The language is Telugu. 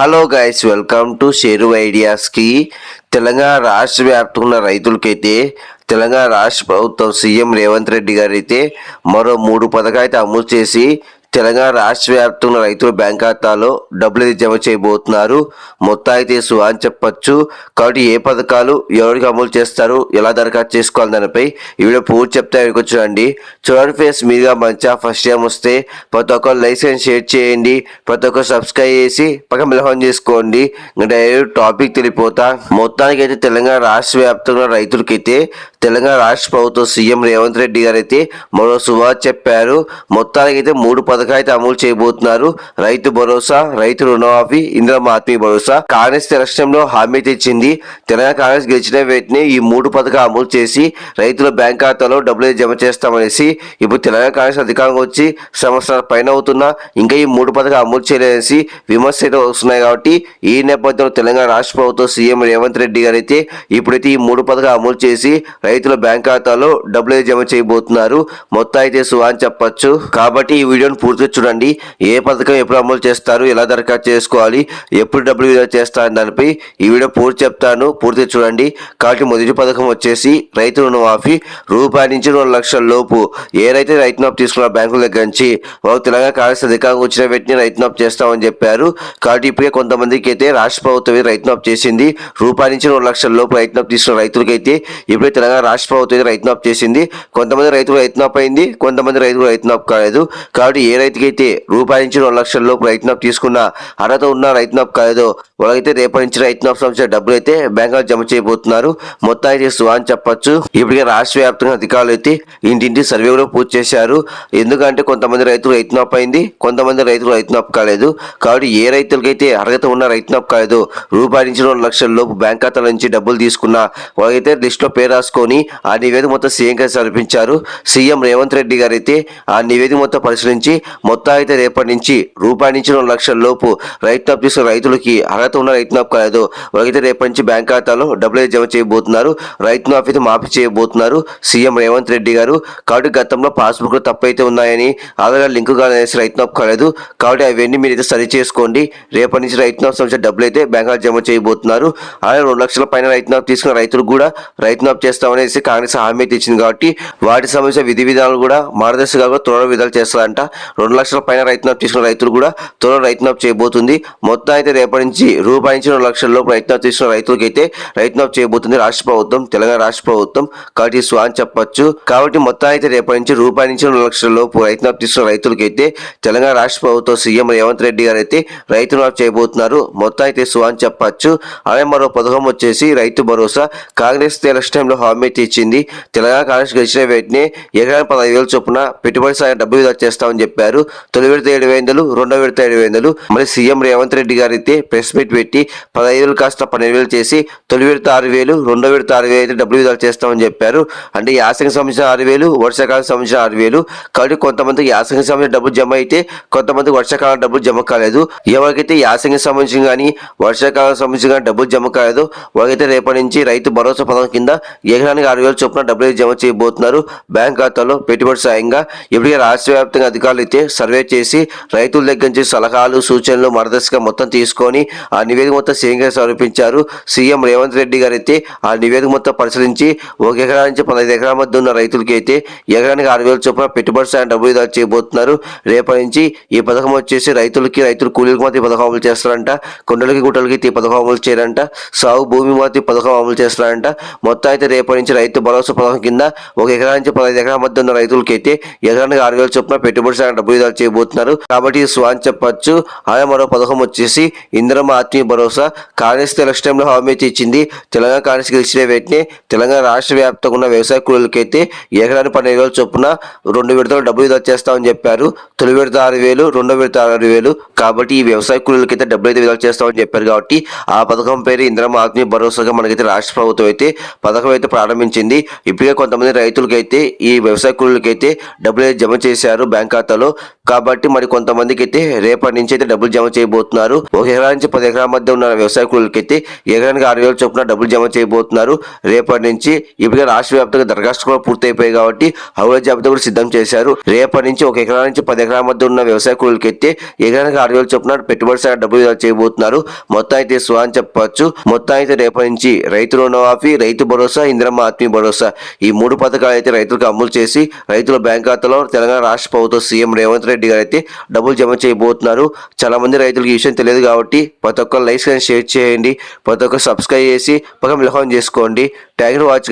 Hello guys welcome to share ఐడియాస్కి Telangana రాష్ట్ర వ్యాప్తంగా ఉన్న రైతులకైతే తెలంగాణ రాష్ట్ర ప్రభుత్వం సీఎం రేవంత్ రెడ్డి గారు అయితే మరో మూడు పథకాలు అయితే అమలు చేసి తెలంగాణ రాష్ట్ర వ్యాప్తంగా ఉన్న రైతుల బ్యాంక్ ఖాతాలో డబ్బులు జమ చేయబోతున్నారు. మొత్తం అయితే అని చెప్పచ్చు. కాబట్టి ఏ పథకాలు ఎవరికి అమలు చేస్తారు ఎలా దరఖాస్తు చేసుకోవాలి దానిపై ఈ వీడియో పూర్తి చెప్తే ఇక్కడికి చూడండి చూడండి ఫేస్ మీదుగా మంచిగా ఫస్ట్ టైం వస్తే ప్రతి ఒక్కరు లైసెన్స్ షేర్ చేయండి. ప్రతి ఒక్కరు సబ్స్క్రైబ్ చేసి పక్కన మిలహం చేసుకోండి. ఇంకా టాపిక్ తెలిపోతా మొత్తానికి అయితే తెలంగాణ రాష్ట్ర వ్యాప్తంగా ఉన్న రైతులకైతే తెలంగాణ రాష్ట్ర ప్రభుత్వం సీఎం రేవంత్ రెడ్డి గారు అయితే మరో శుభా చెప్పారు. మొత్తానికి అయితే మూడు పథకాలు అయితే అమలు చేయబోతున్నారు. రైతు భరోసా రైతు రుణమాఫీ ఇందిరమ్మ ఆత్మీయ భరోసా. కాంగ్రెస్ రాష్ట్రంలో హామీ తెచ్చింది. తెలంగాణ కాంగ్రెస్ గెలిచిన వెంటనే ఈ మూడు పథకాలు అమలు చేసి రైతుల బ్యాంక్ ఖాతాలో డబ్బులు జమ చేస్తామనేసి ఇప్పుడు తెలంగాణ కాంగ్రెస్ అధికారం వచ్చి సంవత్సరాల పైన అవుతున్నా ఇంకా ఈ మూడు పథకాలు అమలు చేయలేదనేసి విమర్శలు అయితే వస్తున్నాయి కాబట్టి ఈ నేపథ్యంలో తెలంగాణ రాష్ట్ర ప్రభుత్వం సీఎం రేవంత్ రెడ్డి గారు అయితే ఇప్పుడైతే ఈ మూడు పథకాలు అమలు చేసి రైతుల బ్యాంక్ ఖాతాలో డబ్బులు జమ చేయబోతున్నారు. మొత్తం అయితే సువా అని చెప్పొచ్చు. కాబట్టి ఈ వీడియోని పూర్తిగా చూడండి. ఏ పథకం ఎప్పుడు అమలు చేస్తారు ఎలా దరఖాస్తు చేసుకోవాలి ఎప్పుడు డబ్బులు విడుదల చేస్తారని దానిపై ఈ వీడియో పూర్తి చెప్తాను. పూర్తిగా చూడండి. కాబట్టి మొదటి పథకం వచ్చేసి రైతు రుణమాఫీ. రూపాయి నుంచి రెండు లక్షల లోపు ఏ రైతు రైతు తీసుకున్న బ్యాంకుల దగ్గర నుంచి వారు తెలంగాణ కాంగ్రెస్ అధికారంగా వచ్చిన వెంటనే రైతు చేస్తామని చెప్పారు. కాబట్టి ఇప్పుడే కొంతమందికి అయితే రాష్ట్ర ప్రభుత్వం రైతు చేసింది. రూపాయి నుంచి రెండు లక్షల లోపు రైతు మాఫ్ తీసుకున్న రైతులకైతే ఇప్పుడే తెలంగాణ రాష్ట్ర ప్రభుత్వం అయితే రైతు మాఫ్ చేసింది. కొంతమంది రైతులు రైతు మాఫ్ అయింది కొంతమంది రైతులు రైతు మాఫ్ కాలేదు. కాబట్టి ఏ రైతుకైతే రూపాయి నుంచి రెండు లక్షల లోపు రైతు మాఫ్ తీసుకున్న అర్హత ఉన్న రైతు మాఫ్ కాలేదో వాళ్ళకైతే రేపటి నుంచి రైతు మాఫ్ సంబంధించిన డబ్బులు అయితే బ్యాంకులో జమ చేయబోతున్నారు. మొత్తం అయితే సువా అని చెప్పొచ్చు. ఇప్పటికే రాష్ట్ర వ్యాప్తంగా అధికారులు అయితే ఇంటింటి సర్వే కూడా పూర్తి చేశారు. ఎందుకంటే కొంతమంది రైతులు రైతు మాఫ్ అయింది కొంతమంది రైతులు రైతు మాఫ్ కాలేదు. కాబట్టి ఏ రైతులకైతే అర్హత ఉన్న రైతు మాఫ్ కాలేదు రూపాయి నుంచి రెండు లక్షల లోపు బ్యాంక్ ఖాతాల నుంచి డబ్బులు తీసుకున్న వాళ్ళైతే లిస్టులో పేరు రాసుకొని ఆ నివేదిక మొత్తం సీఎం గారు సమర్పించారు. సీఎం రేవంత్ రెడ్డి గారు అయితే ఆ నివేదిక మొత్తం పరిశీలించి మొత్తం అయితే రేపటి నుంచి రూపాయి నుంచి రెండు లక్షల లోపు రైతు నప్పు తీసుకున్న రైతులకి అర్హత ఉన్న రైతు మాఫ్ కాలేదు వాళ్ళకైతే రేపటి నుంచి బ్యాంక్ ఖాతాలో డబ్బులు అయితే జమ చేయబోతున్నారు. రైతు మాఫ్ అయితే మాఫీ చేయబోతున్నారు సీఎం రేవంత్ రెడ్డి గారు. కాబట్టి గతంలో పాస్బుక్లో తప్పు అయితే ఉన్నాయని ఆధార్ లింకు కాలేసి రైతు మాఫ్ కాలేదు. కాబట్టి అవన్నీ మీరు అయితే సరి చేసుకోండి. రేపటి నుంచి రైతు మాఫ్ సంబంధించిన డబ్బులు అయితే బ్యాంక్ జమ చేయబోతున్నారు. అలాగే రెండు లక్షల పైన రైతు మాఫ్ తీసుకున్న రైతులు కూడా రైతు మాఫ్ మానేసి కాంగ్రెస్ హామీ ఇచ్చింది కాబట్టి వాటి సంబంధించిన విధి విధానాలు కూడా మార్గదర్శకంగా కూడా త్వరలో విధాలు చేస్తారంట. రెండు లక్షల పైన రైతు మాఫ్ తీసుకున్న రైతులు కూడా త్వరలో రైతు చేయబోతుంది. మొత్తం అయితే రేపటి నుంచి రూపాయి నుంచి రెండు లక్షల లోపు రైతు మాఫ్ తీసుకున్న రైతులకి అయితే రైతు చేయబోతుంది. రాష్ట్ర ప్రభుత్వం తెలంగాణ రాష్ట్ర ప్రభుత్వం కాబట్టి స్వా అని చెప్పొచ్చు. కాబట్టి మొత్తం అయితే రేపటి నుంచి రూపాయి నుంచి రెండు లక్షల లోపు రైతు తీసుకున్న రైతులకి అయితే తెలంగాణ రాష్ట్ర ప్రభుత్వం సీఎం రేవంత్ రెడ్డి గారు అయితే రైతు చేయబోతున్నారు. మొత్తం అయితే స్వా అని చెప్పొచ్చు. అలాగే మరో పథకం వచ్చేసి రైతు భరోసా. కాంగ్రెస్ ఎలక్షన్ టైంలో హామీ అయితే ఇచ్చింది తెలంగాణ కాంగ్రెస్ గెలిచిన వెంటనే ఎకరానికి పదహైదు వేల చొప్పున పెట్టుబడి సాయం డబ్బు విడుదల చేస్తామని చెప్పారు. తొలి విడత ఏడు వేలు రెండో విడత ఏడు వేలు మరి సీఎం రేవంత్ రెడ్డి గారు అయితే ప్రెస్ మీట్ పెట్టి పదహైదు వేలు కాస్త పన్నెండు వేలు చేసి తొలి విడత ఆరు వేలు రెండో విడత ఆరు వేలు అయితే డబ్బులు విధాలు చేస్తామని చెప్పారు. అంటే యాసంగి సంబంధించిన ఆరు వేలు వర్షాకాలం సంబంధించిన ఆరు వేలు. కాబట్టి కొంతమందికి యాసంగి సంబంధించిన డబ్బులు జమ అయితే కొంతమందికి వర్షాకాలం డబ్బులు జమ కాలేదు. ఎవరికైతే యాసంగి సంబంధించిన కానీ వర్షాకాలం సంబంధించిన కానీ డబ్బులు జమ కాలేదు వాళ్ళకైతే రేపటి నుంచి రైతు భరోసా పథకం కింద ఎకరానికి ఆరు వేలు చొప్పున డబ్బులు జమ చేయబోతున్నారు. బ్యాంక్ ఖాతాలో పెట్టుబడి సాయంగా ఇప్పటికే రాష్ట్ర వ్యాప్తంగా అధికారులు అయితే సర్వే చేసి రైతుల దగ్గర నుంచి సలహాలు సూచనలు మార్గదర్శకంగా మొత్తం తీసుకొని ఆ నివేదిక మొత్తం సీఎంగా సమర్పించారు. సీఎం రేవంత్ రెడ్డి గారు అయితే ఆ నివేదిక మొత్తం పరిశీలించి ఒక ఎకరా నుంచి పదహైదు ఎకరాల మధ్య ఉన్న రైతులకి అయితే ఎకరానికి ఆరు వేల చొప్పున పెట్టుబడి సాయం డబ్బులు విడుదల చేయబోతున్నారు. రేపటి నుంచి ఈ పథకం వచ్చేసి రైతులకి రైతులు కూలీలకు మాత్రం ఈ పథకం అమలు చేస్తారంట. కొండలకి గుట్టలకి ఈ పథకం అమలు చేయరంట. సాగు భూమి మాత్రం పథకం అమలు చేస్తారంట. మొత్తం అయితే రేపటి నిర్వహించిన రైతు భరోసా పథకం కింద ఒక ఎకరా నుంచి పదహైదు ఎకరాల మధ్య ఉన్న రైతులకి అయితే ఎకరానికి ఆరు వేల చొప్పున పెట్టుబడి శాఖ డబ్బులు విధాలు చేయబోతున్నారు. కాబట్టి స్వాన్ చెప్పచ్చు అలాగే మరో పథకం వచ్చేసి ఇంద్రమ్మ ఆత్మీయ భరోసా. కాంగ్రెస్ ఎలక్షన్ టైంలో హామీ ఇచ్చింది. తెలంగాణ కాంగ్రెస్ గెలిచిన వెంటనే తెలంగాణ రాష్ట్ర వ్యాప్తంగా ఉన్న వ్యవసాయ కూలీలకైతే ఎకరానికి పన్నెండు వేల చొప్పున రెండు విడతలు డబ్బులు విడుదల చేస్తామని చెప్పారు. తొలి విడత ఆరు వేలు రెండో విడత ఆరు వేలు. కాబట్టి ఈ వ్యవసాయ కూలీలకైతే డబ్బులు అయితే విధాలు చేస్తామని చెప్పారు. కాబట్టి ఆ పథకం పేరు ఇంద్రమ్మ ఆత్మీయ భరోసాగా మనకైతే రాష్ట్ర ప్రభుత్వం అయితే పథకం అయితే ప్రారంభించింది. ఇప్పటికే కొంతమంది రైతులకైతే ఈ వ్యవసాయ కూలీలకైతే డబ్బులు అయితే జమ చేశారు బ్యాంక్ ఖాతాలో. కాబట్టి మరి కొంతమందికి అయితే రేపటి నుంచి అయితే డబ్బులు జమ చేయబోతున్నారు. ఒక ఎకరా నుంచి పది ఎకరాల మధ్య ఉన్న వ్యవసాయ కూలీలకైతే ఎకరానికి ఆరు వేలు చొప్పున డబ్బులు జమ చేయబోతున్నారు. రేపటి నుంచి ఇప్పటికే రాష్ట్ర వ్యాప్తంగా దరఖాస్తు కూడా పూర్తయిపోయాయి కాబట్టి హౌల జాబితా కూడా సిద్ధం చేశారు. రేపటి నుంచి ఒక ఎకరా నుంచి పది ఎకరాల మధ్య ఉన్న వ్యవసాయ కూలీలకైతే ఎకరానికి ఆరు వేలు చొప్పున పెట్టుబడి సాగు డబ్బులు చేయబోతున్నారు. మొత్తం అయితే స్వా అని చెప్పవచ్చు మొత్తం అయితే రేపటి నుంచి రైతు రుణమాఫీ రైతు భరోసా ఇందిరమ్మ ఆత్మీయ భరోసా. ఈ మూడు పథకాలు అయితే రైతులకు అమలు చేసి రైతుల బ్యాంక్ ఖాతాలో తెలంగాణ రాష్ట్ర ప్రభుత్వం సీఎం రేవంత్ రెడ్డి గారు అయితే డబ్బులు జమ చేయబోతున్నారు. చాలా మంది రైతులకు ఈ విషయం తెలియదు కాబట్టి ప్రతి ఒక్కరు లైక్స్ కానీ షేర్ చేయండి ప్రతి ఒక్కరు సబ్స్క్రైబ్ చేసి పక్కన మిలహం చేసుకోండి. ట్యాగర్ వాచ్